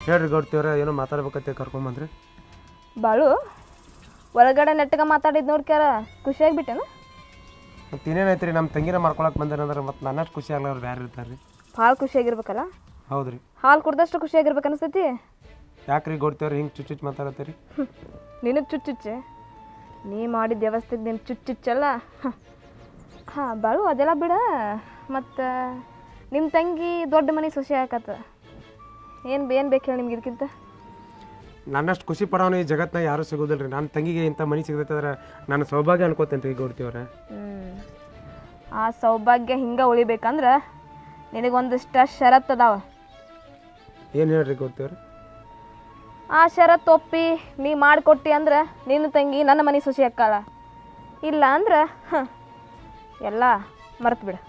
ಹೇಳ್ರಿ ಗೌಡ್ತಿಯವ್ರ ಏನೋ ಮಾತಾಡ್ಬೇಕಂತ ಕರ್ಕೊಂಬಂದ್ರಿ. ಬಾಳು ಒಳಗಡೆ ನೆಟ್ಟಗ ಮಾತಾಡಿದ್ ನೋಡ್ಕ್ಯಾರ ಮತ್ತೆ ಮತ್ತು ಇನ್ನೇನೈತ್ರಿ ನಮ್ಮ ತಂಗಿನ ಮಾಡ್ಕೊಳಕ್ಕೆ ಬಂದೇನಂದ್ರೆ ಮತ್ತೆ ನನ್ನಷ್ಟು ಖುಷಿ ಆಗ್ಲವ್ರು ಬೇರೆ ಇರ್ತಾರೆ ರೀ ಭಾಳ ಖುಷಿಯಾಗಿರ್ಬೇಕಲ್ಲ? ಹೌದು ರೀ ಹಾಲು ಕುಡ್ದಷ್ಟು ಖುಷಿಯಾಗಿರ್ಬೇಕು ಅನಿಸ್ತೈತಿ? ಯಾಕ್ರಿ ಗೌಡ್ತಿಯವ್ರು ಹಿಂಗೆ ಚುಚ್ಚು ಮಾತಾಡತ್ತೀರಿ? ನಿನಗೆ ಚುಚ್ಚುಚ್ಚೆ? ನೀ ಮಾಡಿದ ವ್ಯವಸ್ಥೆಗೆ ನೀನು ಚುಚ್ಚುಚ್ಚಲ್ಲ? ಹಾಂ ಬಾಳು ಅದೆಲ್ಲ ಬಿಡ. ಮತ್ತು ನಿಮ್ಮ ತಂಗಿ ದೊಡ್ಡ ಮನೆ ಸೊಸೆ ಆಕತ್ತ ಏನು ಏನು ಬೇಕು ಹೇಳಿ ನಿಮ್ಗೆ ಇದಕ್ಕಿಂತ ನನ್ನಷ್ಟು ಖುಷಿ ಪಡೋನು ಈ ಜಗತ್ನಾಗ ಯಾರೂ ಸಿಗೋದಿಲ್ಲ ರೀ ನನ್ನ ತಂಗಿಗೆ ಇಂಥ ಮನೆ ಸಿಗುತ್ತೆ ಅಂದ್ರೆ ನಾನು ಸೌಭಾಗ್ಯ ಅನ್ಕೋತೇನೆ ರೀ ಗೌಡ್ತಿಯವ್ರೆ ಆ ಸೌಭಾಗ್ಯ ಹಿಂಗೆ ಉಳಿಬೇಕಂದ್ರೆ ನಿನಗೊಂದಿಷ್ಟು ಷರತ್ತು ಅದಾವ. ಏನು ಹೇಳ್ರಿ ಗೌಡ್ತಿಯವ್ರೆ ಆ ಷರತ್ತು ಒಪ್ಪಿ ನೀ ಮಾಡಿಕೊಟ್ಟಿ ಅಂದ್ರೆ ನಿನ್ನ ತಂಗಿ ನನ್ನ ಮನೆ ಸೊಸಿ ಅಕ್ಕಾಳ. ಇಲ್ಲ ಅಂದ್ರೆ ಎಲ್ಲ ಮರ್ತು ಬಿಡು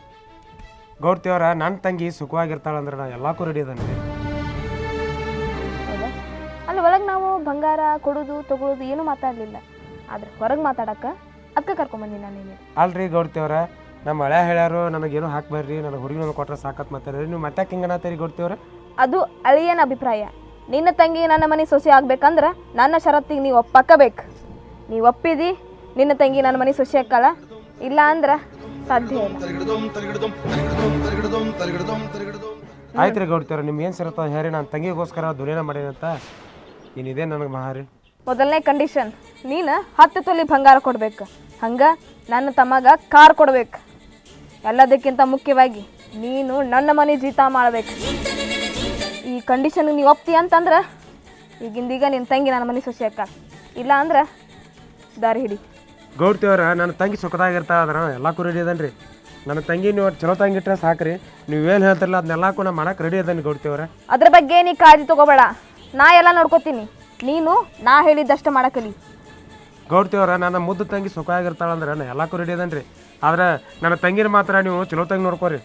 ಗೌಡ್ತಿಯವ್ರ ನನ್ನ ತಂಗಿ ಸುಖವಾಗಿರ್ತಾಳಂದ್ರೆ ನಾ ಎಲ್ಲಕ್ಕೂ ರೆಡಿ ಅದಾನೆ ರೀ ಬಂಗಾರ ಕೊಡೋದು ತಗೊಳ್ಳೋದು ಏನೂ ಮಾತಾಡಲಿಲ್ಲ. ಆದ್ರೆ ಹೊರಗೆ ಮಾತಾಡಕ್ಕೆ ಅದಕ್ಕೆ ಕರ್ಕೊಂಬಂದಿ ನಾನು ಇಲ್ಲಿ. ಅಲ್ರಿ ಗೌಡ್ತಿಯವ್ರ ನಮ್ಮ ಹಳೆ ಹೇಳ್ಯಾರು ನನಗೇನು ಹಾಕ್ಬರ್ರಿ ನನಗೆ ಹುಡುಗಿನ ಕೊಟ್ಟರೆ ಸಾಕತ್ ಮಾತಾಡ್ರಿ ನೀವು ಮತ್ತೆ ಹಿಂಗೆ ಅನ್ನತ್ತೀರಿ ಗೌಡ್ತಿಯವ್ರ ಅದು ಅಳಿಯನ ಅಭಿಪ್ರಾಯ. ನಿನ್ನ ತಂಗಿ ನನ್ನ ಮನೆ ಸೊಸೆ ಆಗ್ಬೇಕಂದ್ರೆ ನನ್ನ ಷರತ್ತಿಗೆ ನೀವು ಒಪ್ಪಕ್ಕಬೇಕು ನೀವು ಒಪ್ಪಿದಿ ನಿನ್ನ ತಂಗಿ ನನ್ನ ಮನೆ ಸೊಸೆ ಹಾಕಲ್ಲ ಇಲ್ಲ ಅಂದ್ರೆ ಸಾಧ್ಯ ಇಲ್ಲ. ಆಯ್ತು ರೀ ಗೌಡ್ತಿಯವ್ರ ನಿಮ್ಗೆ ಏನು ಸಿರತ್ತೋ ಹೇಳಿ ನಾನು ತಂಗಿಗೋಸ್ಕರ ದುರೇನ ಮಾಡೇನಂತ ಏನಿದೆ ನನಗೆ ಮಹಾರಿ ಮೊದಲನೇ ಕಂಡೀಷನ್ ನೀನು ಹತ್ತು ತೊಲಿ ಬಂಗಾರ ಕೊಡ್ಬೇಕು. ಹಂಗೆ ನನ್ನ ತಮ್ಮಗ ಕಾರ್ ಕೊಡ್ಬೇಕು. ಎಲ್ಲದಕ್ಕಿಂತ ಮುಖ್ಯವಾಗಿ ನೀನು ನನ್ನ ಮನೆ ಜೀತ ಮಾಡಬೇಕು. ಈ ಕಂಡೀಷನ್ಗೆ ನೀವು ಒಪ್ತಿ ಅಂತಂದ್ರೆ ಈಗಿಂದೀಗ ನಿನ್ನ ತಂಗಿ ನನ್ನ ಮನೆ ಸೊಸೆ ಅಕ್ಕ. ಇಲ್ಲ ಅಂದ್ರೆ ದಾರಿ ಹಿಡಿ. ಗೌಡ್ತಿಯವ್ರ ನನ್ನ ತಂಗಿ ಸುಖದಾಗಿರ್ತಾ ಅದ್ರ ಎಲ್ಲಕ್ಕೂ ರೆಡಿ ಅದನ್ರಿ. ರೀ ನನ್ನ ತಂಗಿ ನೀವು ಚಲೋ ತಂಗಿಟ್ರೆ ಸಾಕ್ರಿ. ನೀವೇನು ಹೇಳ್ತಿರಲ್ಲ ಅದನ್ನೆಲ್ಲ ಕೂಡ ಮಾಡಕ್ಕೆ ರೆಡಿ ಅದೇನಿ ಗೌಡ್ತಿಯವ್ರ ಅದ್ರ ಬಗ್ಗೆ ನೀ ಕಾಳಜಿ ತಗೋಬೇಡ. ನಾ ಎಲ್ಲ ನೋಡ್ಕೋತೀನಿ. ನೀನು ನಾ ಹೇಳಿದ್ದಷ್ಟು ಮಾಡಕಲಿ. ಗೌಡ್ತಿಯವ್ರ ನನ್ನ ಮುದ್ದು ತಂಗಿ ಸುಖವಾಗಿರ್ತಾಳಂದ್ರೆ ನಾ ಎಲ್ಲಕ್ಕೂ ರೆಡಿ ಅದನ್ರಿ ಆದ್ರೆ ನನ್ನ ತಂಗಿನ ಮಾತ್ರ ನೀವು ಚಲೋ ತಂಗಿ ನೋಡ್ಕೋರಿ.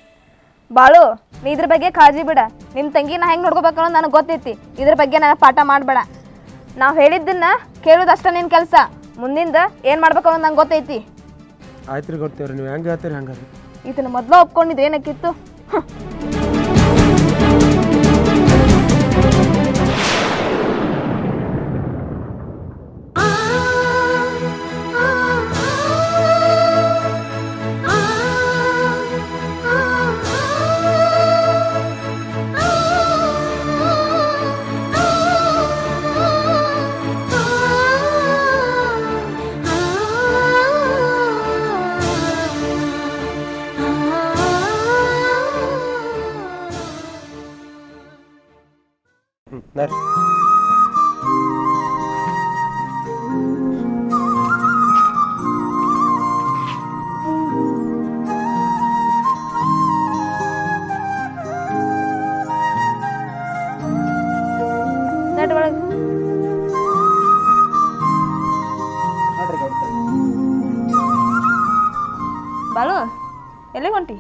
ಬಾಳು ನೀ ಇದ್ರ ಬಗ್ಗೆ ಕಾಳಜಿ ಬಿಡ. ನಿಮ್ಮ ತಂಗಿನ ಹೆಂಗೆ ನೋಡ್ಕೋಬೇಕು ಅನ್ನೋದು ನನಗೆ ಗೊತ್ತೈತಿ. ಇದ್ರ ಬಗ್ಗೆ ನಾನು ಪಾಠ ಮಾಡಬೇಡ. ನಾವು ಹೇಳಿದ್ದನ್ನ ಕೇಳೋದಷ್ಟೇ ನಿನ್ನ ಕೆಲಸ. ಮುಂದಿಂದ ಏನು ಮಾಡ್ಬೇಕು ಅನ್ನೋದು ನಂಗೆ ಗೊತ್ತೈತಿ. ಆಯ್ತು ರೀ ಗೌಡ್ತಿಯವ್ರ ನೀವು ಹೆಂಗೆ ಹೇಳ್ತೀರಿ ಹಂಗಾರೆ ಇದನ್ನ ಮೊದಲು ಒಪ್ಕೊಂಡಿದ್ದು ಏನಕ್ಕಿತ್ತು? ಎಲ್ಲಿಗೆ ಹೊಂಟಿ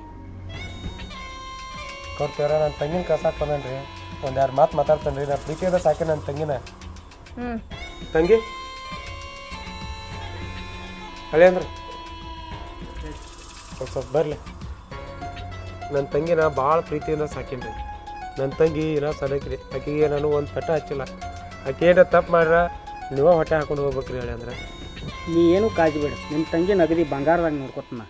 ಗೌಡ್ತಿಯವ್ರ ನನ್ನ ತಂಗಿನ ಕಸಾಕ್ ಬಂದನ್ರಿ ಒಂದು ಎರಡು ಮಾತು ಮಾತಾಡ್ತಾನೆ ರೀ ನಾನು ಪ್ರೀತಿಯಿಂದ ಸಾಕೆ ನನ್ನ ತಂಗಿನ. ಹ್ಞೂ ತಂಗಿ? ಹಳೆ ಅಂದ್ರೆ? ಸ್ವಲ್ಪ ಸ್ವಲ್ಪ ಬರಲಿ. ನನ್ನ ತಂಗಿನ ಭಾಳ ಪ್ರೀತಿಯಿಂದ ಸಾಕೀನಿ ರೀ ನನ್ನ ತಂಗಿ ಏನೋ ಸಲಕ್ರಿ ಆಕೆಗೆ ನಾನು ಒಂದು ಪೆಟ್ಟ ಹಚ್ಚಿಲ್ಲ. ಆಕೆ ಏನೋ ತಪ್ಪು ಮಾಡ್ರ ನೀವೇ ಹೊಟ್ಟೆ ಹಾಕೊಂಡು ಹೋಗ್ಬೇಕ್ರಿ ಹೇಳಿ ಅಂದ್ರೆ. ನೀ ಏನು ಕಾಜಿ ಬೇಡ. ನಿಮ್ಮ ತಂಗಿ ನಗದಿ ಬಂಗಾರದಾಗ ನೋಡ್ಕೊತನ.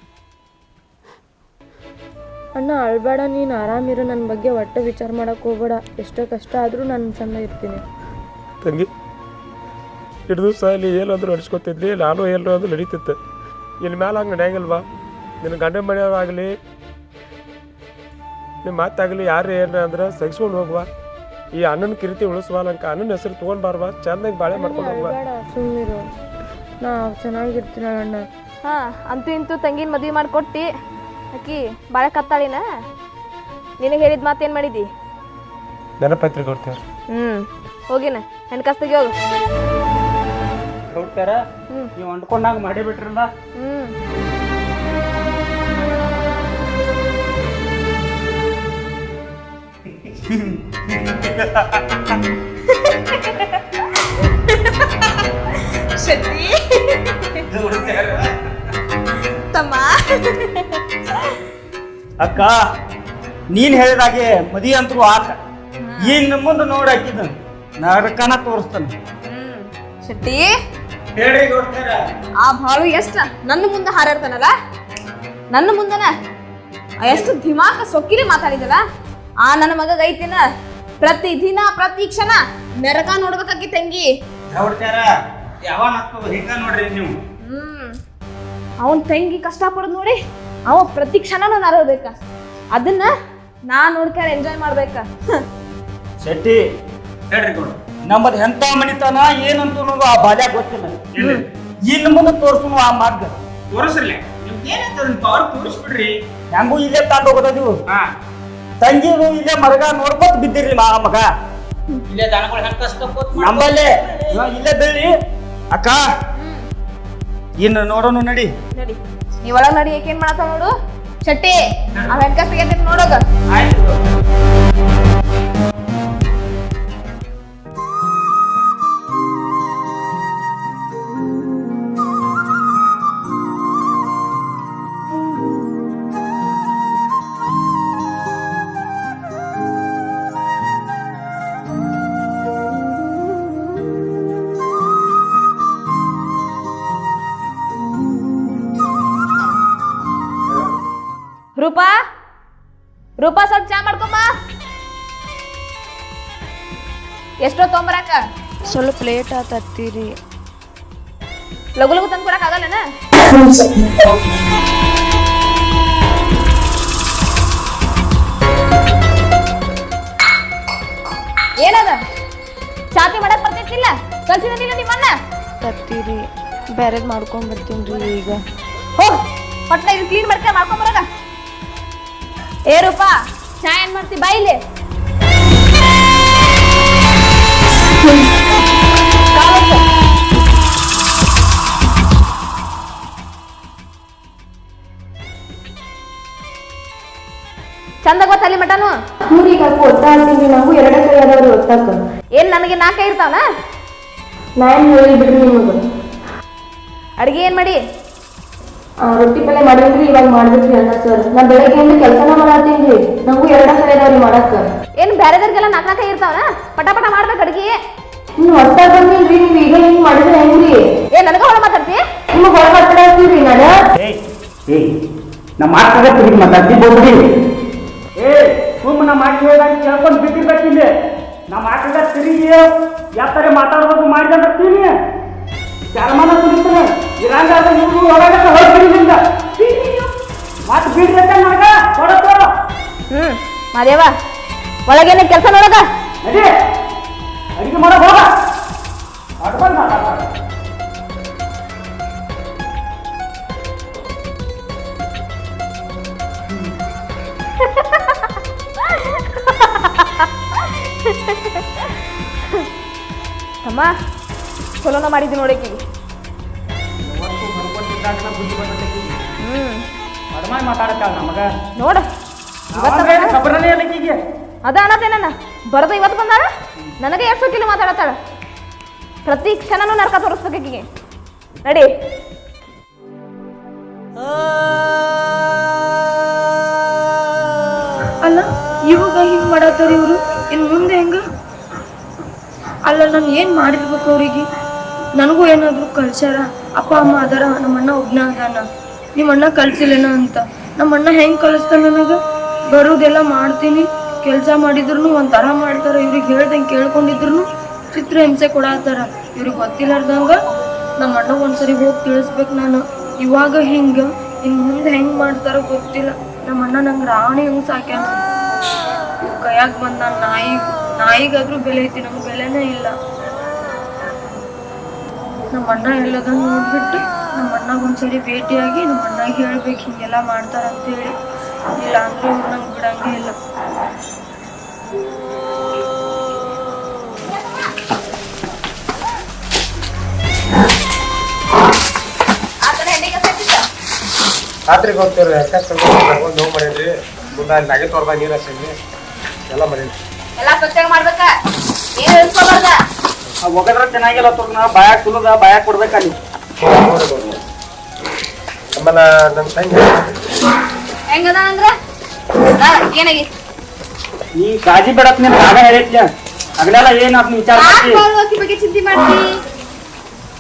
ಅಣ್ಣ ಅಳ್ಬೇಡ ನೀನು ಆರಾಮಿರು ನನ್ನ ಬಗ್ಗೆ ಒಟ್ಟು ವಿಚಾರ ಮಾಡಕ್ಕೆ ಹೋಗ್ಬೇಡ. ಎಷ್ಟೋ ಕಷ್ಟ ಆದರೂ ನಾನು ಸಣ್ಣ ಇರ್ತೀನಿ. ತಂಗಿ ಹಿಡಿದು ಸಹ ಅಲ್ಲಿ ಏನಾದರೂ ನಡ್ಸ್ಕೊತಿದ್ಲಿ ನಾನು ಏನಾದ್ರು ನಡೀತಿತ್ತು. ಇನ್ನು ಮೇಲೆ ಹಂಗೆ ನಡೆಯಂಗಿಲ್ವಾ? ನಿನ್ನ ಗಂಡ ಮನೆಯವರಾಗಲಿ ನಿಮ್ಮ ಮಾತಾಗಲಿ ಯಾರು ಏನು ಅಂದ್ರೆ ಸಹಿಸ್ಕೊಂಡು ಹೋಗುವ. ಈ ಅಣ್ಣನ ಕಿರಿತಿ ಉಳಿಸುವಲ್ಲಂಕ ಅಣ್ಣನ ಹೆಸರು ತೊಗೊಂಡ್ಬಾರ್ವಾ. ಚೆನ್ನಾಗಿ ಚಂದಾಗಿ ಬಾಳೆ ಮಾಡ್ಕೊಂಡು ಹೋಗುವ. ಸುಮ್ಮನಿರು ನಾ ಚೆನ್ನಾಗಿರ್ತೀನಿ ಅಣ್ಣ. ಹಾಂ ಅಂತೂ ಇಂತೂ ತಂಗಿನ ಮದುವೆ ಮಾಡಿಕೊಟ್ಟು. ಆಕಿ ಬಾಳೆ ಕತ್ತಾಳಿನ? ನಿನಗೆ ಹೇಳಿದ ಮಾತೇನು ಮಾಡಿದಿ? ನೆನಪೈತ್ರಿ ಕೊಡ್ತೇವೆ ಹ್ಞೂ ಹೋಗಿನ ಹೆಣ್ಕಾಸ್ ತೆಗಿಯೋದು ನೋಡ್ತಾರ ನೀವು ಅಂದ್ಕೊಂಡಾಗ ಮಾಡೇ ಬಿಟ್ರಲ್ಲ? ಹ್ಞೂ ತಮ್ಮ. ಅಕ್ಕ ನೀನ್ ಹೇಳಿದಾಗೆ ಮದಿ ಅಂತೂ ಆತ. ಈಗ ಮುಂದೆ ನೋಡಿ ಹಾಕಿದ ನರಕನ ತೋರಿಸ್ತಾನೆ. ಶೆಟ್ಟಿ? ಹೇಳಿ ಕೊಡ್ತಾರ ಆ ಭಾಳು ಎಷ್ಟ ನನ್ನ ಮುಂದೆ ಹಾರಾಡ್ತಾನಲ್ಲ? ನನ್ನ ಮುಂದನ? ಎಷ್ಟು ಧಿಮಾಕ ಸೊಕ್ಕಿಲಿ ಮಾತಾಡಿದಲ್ಲ? ಆ ನನ್ನ ಮಗ ಐತಿನ? ಪ್ರತಿ ದಿನ ಪ್ರತಿ ಕ್ಷಣ ನರಕ ನೋಡ್ಬೇಕಾಗಿ ತಂಗಿ. ನೋಡ್ತಾರ ಯಾವ ಹಿಂಗ ನೋಡ್ರಿ ನೀವು. ಹ್ಮ್. ಅವನ್ ತಂಗಿ ಕಷ್ಟ ಪಡೋದ್ ನೋಡಿ ಅವ ಪ್ರತಿ ಕ್ಷಣನೂ ನರಬೇಕ ಅದನ್ನ ನಾ ನೋಡ್ಕೊಂಡು ಎಂಜಾಯ್ ಮಾಡ್ಬೇಕ? ಶೆಟ್ಟಿ ಹೇಳ್ರಿ ಗೌಡ ನಮ್ಮದು ಎಂತ ಮನಿತನ ಏನಂತ ಅನ್ನೋದು ಆ ಬಾಲ್ಯ ಗೊತ್ತಿಲ್ಲ. ಇನ್ನು ಮುಂದೆ ತೋರಿಸು ಆ ಮಾರ್ಗ. ತೋರಿಸ್ರಲ್ಲ ನಿಮ್ಗೆ ಏನಂತ ಪವರ್ ತೋರಿಸ್ಬಿಡ್ರಿ. ಹೆಂಗೂ ಇಲ್ಲೇ ತಾಂಡ್ ಹೋಗೋದು ಹಾ. ತಂಗಿದು ಇಲ್ಲೇ ಮರಗ ನೋಡ್ಕೊತ ಬಿದ್ದಿರ್ಲಿ ಮಾ ಮಗ. ಇಲ್ಲೇ ದನಗಳು ಹೆಂಗ್ ಇವ ಇಲ್ಲೇ ಬೀಳಿ ಅಕ್ಕ ಇನ್ನು ನೋಡೋಣ ನಡಿ. ನಡಿ. ನೀ ಒಳಗ್ ನಡಿ ಏನ್ ಮಾಡತ್ತ ನೋಡು? ಚಟ್ಟಿ ಆ ಹೆಡ್ಕ ಸಿಗತ್ತೆ ನೋಡೋಗ ಆಯ್ತು. ರೂಪಾ? ರೂಪಾ ಸ್ವಲ್ಪ ಚಾ ಮಾಡ್ಕೊಂಬ. ಎಷ್ಟೋ ತೊಂಬರಾಕ. ಸ್ವಲ್ಪ ಲೇಟ್ ಆತತ್ತೀರಿ ಲಗು ಲಗು ತಂದು ಕೊಡಕ್ ಆಗಲ್ಲನ? ಏನದ? ಚಾತಿ ಮಾಡಕ್ ಬರ್ತೈತಿಲ್ಲ ಕಲ್ಸಿದಿಲ್ಲ ನಿಮ್ಮನ್ನ? ತತ್ತೀರಿ ಬೇರೆದ್ ಮಾಡ್ಕೊಂಡ್ ಬರ್ತೀನಿ ಈಗ. ಹೋಗ್ ಪಟ್ನ ಇದು ಕ್ಲೀನ್ ಮಾಡ್ಕೊಂಡ್ ಮಾಡ್ಕೊಂಡ್ ಬರೋಗ ಏ ರೂಪಾ ಚಾ ಏನ್ ಮಾಡ್ತಿ? ಬಾಯಿಲಿ. ಚಂದ ಗೊತ್ತಲ್ಲಿ ಮಟನು? ಈಗ ಒತ್ತಾಡ್ತೀನಿ ನಾವು ಎರಡೇ ಕೈ ಅದಾವ್ರಿ ಒತ್ತಾಕ ಏನ್ ನನಗೆ ನಾಲ್ಕೈ ಇರ್ತಾವನ? ನಾನು ಹೇಳಿ ಬಿಡ್ರಿ ನಿಮಗೆ. ಅಡ್ಗೆ ಏನ್ ಮಾಡಿ? ರೊಟ್ಟಿ ಪಲ್ಯ ಮಾಡಿದ್ರಿ ಇವಾಗ ಮಾಡ್ಬೇಕ್ರಿ ಅಣ್ಣ ಸರ್ ನಾ ಬೆಳಗ್ಗೆಯಿಂದ ಕೆಲಸನ ಮಾಡತ್ತೀನಿ ನಮಗೂ ಎರಡ ಸಲ ಇದಾವ್ರಿ ಮಾಡಕ್ಕ. ಏನ್ ಬ್ಯಾರೆದವ್ರಿಗೆಲ್ಲ ನಾಲ್ಕ ನಾಲ್ಕ ಇರ್ತಾವ ಪಟ ಪಟ ಮಾಡ್ಬೇಕು ಅಡ್ಗಿ. ನೀವು ಹೊಸ್ತಾಗ ಬಂದಿಲ್ರಿ ನೀವು ಈಗ ಹಿಂಗ್ ಮಾಡಿದ್ರೆ ಹೆಂಗ್ರಿ? ಏ ನನಗ ಹೊರ ಮಾತಾಡ್ತಿ? ನಿಮ್ಗೆ ಹೊರ ಮಾತಾಡ್ತೀವ್ರಿ ನಾನು? ಏಯ್ ಏಯ್ ನಮ್ಮ ಮಾತಾಡ ತಿರುಗಿ ಮಾತಾಡ್ತಿ ಬೋದ್ರಿ ಏ ಸುಮ್ಮ ನಮ್ಮ ಹೋಗಿ ಹೇಳ್ದಂಗೆ ಕೇಳ್ಕೊಂಡು ಬಿದ್ದಿರ್ಬೇಕಿಲ್ಲ. ನಮ್ಮ ಮಾತಾಡ ತಿರುಗಿ ಯಾತ್ರೆ ಮಾತಾಡ್ಬೇಕು ಮಾಡಿದಂತೀನಿ ತೀನಿ ಜನ್ಮನ ಕುಡಿತಾನೆ ಇರಂಗ ಅದ ನೀವು ಒಳಗೆ ಹೊರಬಿಡಿದಿಂದ ಮಾತು ಬಿಡ್ರಿ ಅಂತ ನನಗ ಹೊರತು ಹ್ಮ್ ಮಾದೇವ ಒಳಗೇನ ಕೆಲಸ ನೋಡಕ ನಡಿ ಅಡಿಗೆ ಮಾಡೋ ಹೋಗ. ಅಡ್ಬಂದ್ ಮಾತಾಡ್ತಾರೆ ಚಲೋನ ಮಾಡಿದ್ವಿ ನೋಡಕೀಗ ಮಾತಾಡತ್ತಾಳ ನಮಗ? ನೋಡ ಖಬರನೇ ಇಲ್ಲ ಈಕಿಗೆ ಅದ ಅನ್ನತೇನ ಬರದ ಇವತ್ತು ಬಂದಾಳ? ನನಗೆ ಎಷ್ಟು ಕಿಲೋ ಮಾತಾಡತ್ತಾಳ. ಪ್ರತಿ ಕ್ಷಣನೂ ನರಕ ತೋರಿಸ್ಬೇಕೀಗೆ ನಡಿ. ಅಲ್ಲ ಇವಾಗ ಹಿಂಗ್ ಮಾಡತ್ತಾರ ಇವರು? ಇನ್ನು ಮುಂದೆ ಹೆಂಗ? ಅಲ್ಲ ನಾನು ಏನ್ ಮಾಡಿರ್ಬೇಕು ಅವ್ರಿಗೆ? ನನಗೂ ಏನಾದ್ರು ಕಳ್ಸ್ಯಾರ? ಅಪ್ಪ ಅಮ್ಮ ಅದಾರ ನಮ್ಮ ಅಣ್ಣ ಒಬ್ನ ಅದಾನ. ನಿಮ್ಮ ಅಣ್ಣ ಕಳ್ಸಿಲ್ಲೇನ ಅಂತ. ನಮ್ಮ ಅಣ್ಣ ಹೆಂಗ್ ಕಲಿಸ್ತಾನೆ ನನಗೆ? ಬರೋದೆಲ್ಲ ಮಾಡ್ತೀನಿ. ಕೆಲಸ ಮಾಡಿದ್ರು ಒಂಥರ ಮಾಡ್ತಾರ. ಇವ್ರಿಗೆ ಹೇಳ್ದಂಗೆ ಕೇಳ್ಕೊಂಡಿದ್ರು ಚಿತ್ರ ಹಿಂಸೆ ಕೊಡತ್ತಾರ ಇವ್ರಿಗೆ ಗೊತ್ತಿಲ್ಲಾರ್ದಂಗ ನಮ್ಮ ಅಣ್ಣ ಒಂದ್ಸರಿ ಹೋಗಿ ತಿಳಿಸ್ಬೇಕು ನಾನು. ಇವಾಗ ಹೆಂಗ, ಇನ್ ಮುಂದೆ ಹೆಂಗ್ ಮಾಡ್ತಾರ ಗೊತ್ತಿಲ್ಲ. ನಮ್ಮ ಅಣ್ಣ ನಂಗೆ ರಾಣಿ ಹೆಂಗ್ ಸಾಕ್ಯಾನ ಕೈಯಾಗ ಬಂದ ನಾಯಿ, ನಾಯಿಗಾದ್ರೂ ಬೆಲೆ ಐತಿ. ನಮ್ಗೆ ಬೆಲೆನೇ ಇಲ್ಲ. ನಮ್ಮ ಅಣ್ಣ ಎಲ್ಲದ ನೋಡ್ಬಿಟ್ಟು ನಮ್ಮ ಅಣ್ಣಗೆ ಒಂದ್ಸರಿ ಭೇಟಿಯಾಗಿ ನಮ್ಮ ಅಣ್ಣಗೆ ಹೇಳ್ಬೇಕು ಹಿಂಗೆಲ್ಲ ಮಾಡ್ತಾರ ಅಂತೇಳಿ. ಇಲ್ಲ ಅಂದ್ರೆ ನಂಗೆ ಬಿಡಂಗೆ ಇಲ್ಲ. ರಾತ್ರಿಗೆ ಹೋಗ್ತೀವ್ರಿ ಯಾಕಷ್ಟು ತಗೊಂಡು ನೋವು ಮಾಡೇನ್ರಿ ಮುಂದೆ ಅಲ್ಲಿ ನಗೆ ತೋರ್ದಾಗ ನೀರು ಹಚ್ಚೇನಿ ಎಲ್ಲ ಮಾಡಿದ್ವಿ ಎಲ್ಲ ಸ್ವಚ್ಛ ಮಾಡ್ಬೇಕ? ಆ ಒಗದ್ರ ಚೆನ್ನಾಗಿಲ್ಲ ತೋರ್ನ ಬಾಯಾಗ ಸುಲದ ಬಾಯಾಗ ಕೊಡ್ಬೇಕಲ್ಲಿ ಆಮೇಲೆ ನನ್ನ ತಂಗಿ. ಹೆಂಗದ ಅಂದ್ರ? ಏನಾಗಿ? ಈ ಕಾಜಿ ಬೇಡತ್ ನಿಮ್ ನಾಗ ಹೇಳಿದ್ಯ? ಅಗ್ಲೆಲ್ಲ ಏನ್ ಅದ್ನ ವಿಚಾರ ಮಾಡ್ತಿ? ಬಗ್ಗೆ ಚಿಂತೆ ಮಾಡ್ತಿ?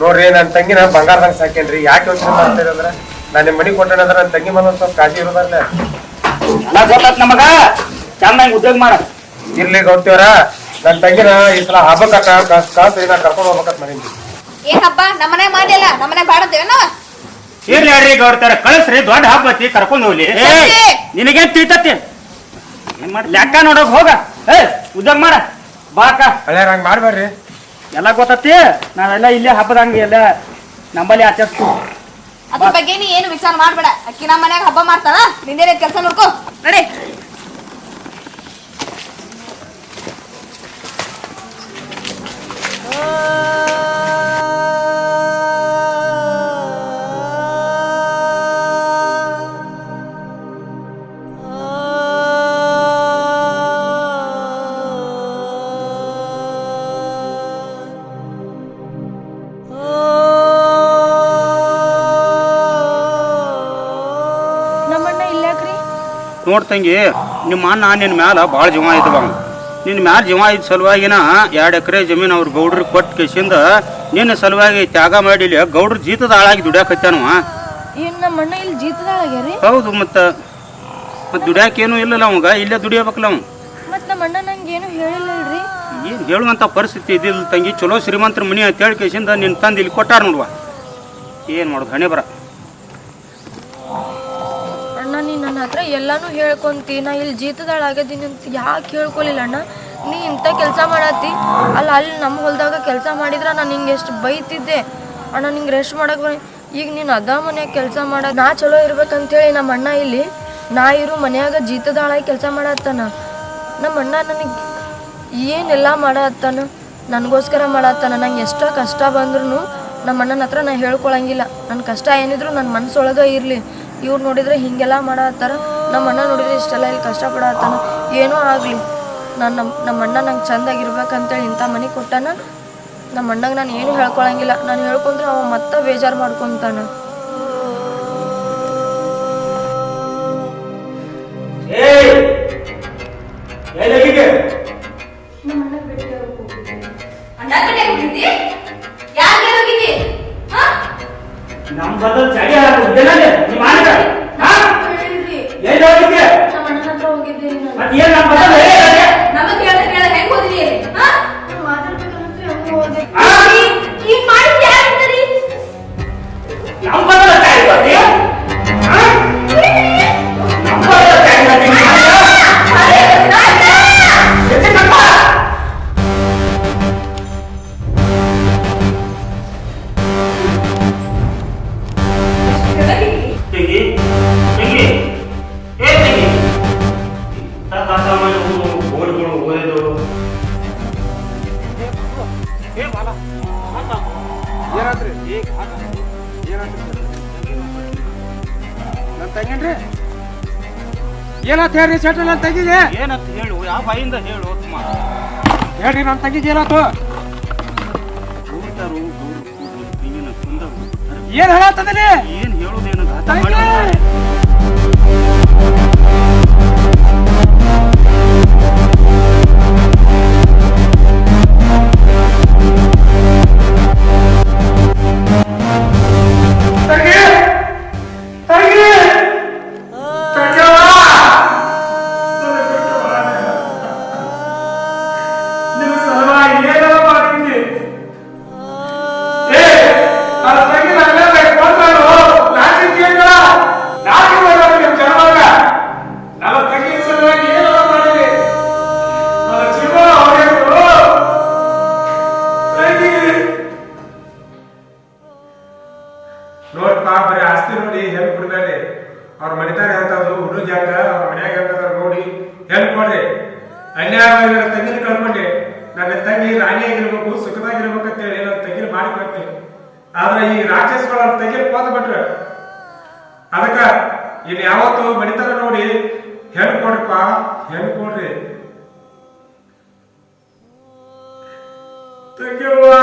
ನೋಡ್ರಿ ನನ್ನ ತಂಗಿನ ಬಂಗಾರದಂಗ ಸಾಕೇನ್ರಿ. ಯಾಕೆ ಯೋಚನೆ ಮಾಡ್ತೀರಿ ಅಂದ್ರೆ? ನಾನು ನಿಮ್ಮ ಮನೆಗೆ ಕೊಟ್ಟ ಅಂದ್ರೆ ನನ್ನ ತಂಗಿ ಮೇಲೆ ಒಂದ್ ಸ್ವಲ್ಪ ಕಾಜಿ ಇರೋದಲ್ಲ. ಗೊತ್ತಾತ್ ನಮಗ? ಚೆನ್ನಾಗಿ ಉದ್ಯೋಗ ಮಾಡ. ಇರ್ಲಿ ಗೌಡ್ತಿಯವ್ರ ನನ್ನ ತಂಗಿನ ಈ ಸಲ ಹಬ್ಬಕ್ಕ ಕಾಸ್ ನಾ ಕರ್ಕೊಂಡು ಹೋಗ್ಬೇಕಂತ ಮನೆ ಏನ್ ಹಬ್ಬ? ನಮ್ಮನೆ ಮಾಡಿಲ್ಲ ನಮ್ಮನೆ ಬಾಡತ್ತೇವೆ ನಾವ ಇರ್ಲಿ ಹೇಳ್ರಿ ಗೌಡ್ತಾರ ಕಳಿಸ್ರಿ ದೊಡ್ಡ ಹಬ್ಬ ಐತಿ ಕರ್ಕೊಂಡ್ ಹೋಗ್ಲಿ. ನಿನಗೇನ್ ತಿಳ್ತತಿ? ಏನ್ ಮಾಡಿ ಲೆಕ್ಕ ನೋಡಕ್ ಹೋಗ. ಏ ಉದ್ಯೋಗ ಮಾಡ. ಬಾಕ ಹಳ್ಯಾರ ಹಂಗ್ ಮಾಡ್ಬೇಡ್ರಿ ಎಲ್ಲ ಗೊತ್ತತಿ? ನಾವೆಲ್ಲ ಇಲ್ಲೇ ಹಬ್ಬದಂಗ ಎಲ್ಲ ನಂಬಲ್ಲಿ ಆಚರಿಸ್ತೀವಿ. ಅದ್ರ ಬಗ್ಗೆ ನೀ ಏನು ವಿಚಾರ ಮಾಡ್ಬೇಡ. ಅಕ್ಕಿ ನಮ್ಮ ಮನ್ಯಾಗ ಹಬ್ಬ ಮಾಡ್ತಾರ ನಿಂದೇನೇ ಕೆಲಸ ನೋಡ್ಕೋ. ನಡಿ. ನಮ್ಮಣ್ಣ ನೋಡ್ ತಂಗಿ ನಿಮ್ಮ ಅಣ್ಣ ನಿನ್ನ ಮ್ಯಾಲ ಭಾಳ ಜೀವ ಬಾ ನಿನ್ನ ಮ್ಯಾಲ ಜೀವ ಇದ್ದ ಸಲುವಾಗಿನ ಎರಡು ಎಕರೆ ಜಮೀನು ಅವ್ರ ಗೌಡ್ರಿಗೆ ಕೊಟ್ಟು ಕೇಸಿಂದ ನಿನ್ನ ಸಲುವಾಗಿ ತ್ಯಾಗ ಮಾಡಿ ಇಲ್ಲಿ ಗೌಡ್ರ ಜೀತದ ಆಳಾಗಿ ದುಡಿಯಾಕತ್ತಾನವ ಹೌದು ಮತ್ತ ಮತ್ತೆ ದುಡ್ಯಾಕೇನು ಇಲ್ಲಲ್ಲ ಅವಂಗ ಇಲ್ಲೇ ದುಡಿಯಬೇಕಲ್ಲ ಅವ. ಮತ್ ನಮ್ಮಣ್ಣ ನಂಗೇನು ಹೇಳಿಲ್ಲಲ್ರಿ? ಏನು ಹೇಳುವಂಥ ಪರಿಸ್ಥಿತಿ ಇದಿಲ್ಲ ತಂಗಿ ಚಲೋ ಶ್ರೀಮಂತರ ಮನಿ ಅಂತ ಹೇಳಿ ಕೇಸಿಂದ ನಿನ್ನ ತಂದು ಇಲ್ಲಿ ಕೊಟ್ಟಾರ ನೋಡುವ. ಏನು ಮಾಡೋದು ಹಣೆ ಬರ. ಹತ್ರ ಎಲ್ಲಾನು ಹೇಳ್ಕೊಂತಿ, ನಾ ಇಲ್ಲಿ ಜೀತದಾಳಾಗದೀನಿ ಅಂತ ಯಾಕೆ ಹೇಳ್ಕೊಲಿಲ್ಲ ಅಣ್ಣ? ನೀ ಇಂಥ ಕೆಲಸ ಮಾಡತ್ತಿ? ಅಲ್ಲ, ಅಲ್ಲಿ ನಮ್ಮ ಹೊಲದಾಗ ಕೆಲಸ ಮಾಡಿದ್ರ ನಾನು ನಿಂಗೆ ಎಷ್ಟು ಬೈತಿದ್ದೆ. ಅಣ್ಣ, ನಿಂಗೆ ರೆಸ್ಟ್ ಮಾಡಕ್ ಈಗ ನೀನು ಅದ ಮನ್ಯಾಗ ಕೆಲಸ ಮಾಡ, ನಾ ಚಲೋ ಇರ್ಬೇಕಂತೇಳಿ ನಮ್ಮ ಅಣ್ಣ ಇಲ್ಲಿ, ನಾ ಇರು ಮನ್ಯಾಗ ಜೀತದಾಳಾಗಿ ಕೆಲಸ ಮಾಡತ್ತಾನ. ನಮ್ಮ ಅಣ್ಣ ನನಗೆ ಏನೆಲ್ಲ ಮಾಡತ್ತಾನ? ನನಗೋಸ್ಕರ ಮಾಡತ್ತಾನ. ನಂಗೆ ಎಷ್ಟೋ ಕಷ್ಟ ಬಂದ್ರೂ ನಮ್ಮ ಅಣ್ಣನ ಹತ್ರ ನಾ ಹೇಳ್ಕೊಳಂಗಿಲ್ಲ. ನನ್ನ ಕಷ್ಟ ಏನಿದ್ರು ನನ್ನ ಮನಸ್ಸೊಳಗೆ ಇರಲಿ. ಇವ್ರು ನೋಡಿದ್ರೆ ಹೀಗೆಲ್ಲ ಮಾಡತ್ತಾರ? ನಮ್ಮ ಅಣ್ಣ ನೋಡಿದ್ರೆ ಇಷ್ಟೆಲ್ಲ ಇಲ್ಲಿ ಕಷ್ಟಪಡತ್ತಾನ? ಏನೋ ಆಗಲಿ. ನಾನು ನಮ್ಮ ನಮ್ಮ ಅಣ್ಣ ನಂಗೆ ಚಂದಾಗಿರ್ಬೇಕಂತೇಳಿ ಇಂಥ ಮನೆ ಕೊಟ್ಟಾನ? ನಮ್ಮ ಅಣ್ಣಗೆ ನಾನು ಏನು ಹೇಳ್ಕೊಳಂಗಿಲ್ಲ. ನಾನು ಹೇಳ್ಕೊಂಡ್ರೆ ಅವ ಮತ್ತೆ ಬೇಜಾರು ಮಾಡ್ಕೊತಾನ. ನಮ್ಮ ಬದಲು ಚಳಿ ಏನಾತ್ರಿ ನನ್ನ ತಂಗೇನ್ರಿ? ಏನಾತ್ ಹೇಳ್ರಿ ಸೆಟ್ ನನ್ನ ತಂಗಿಗೆ? ಏನಂತ ಹೇಳು ಯಾವ ಬಾಯಿಂದ ಹೇಳು ಹೇಳ್ರಿ ನನ್ನ ತಂಗಿಗೆ ಏನಾತು? ಏನ್ ಹೇಳತ್ತದ್ರಿ ಏನ್ ಹೇಳುದೇನು ಹೆಲ್ಪ್ ಕೊಡ್ರಪ್ಪ ಹೆಲ್ಪ್ ಕೊಡ್ರಿ ತಂಗಿಯವ್ವ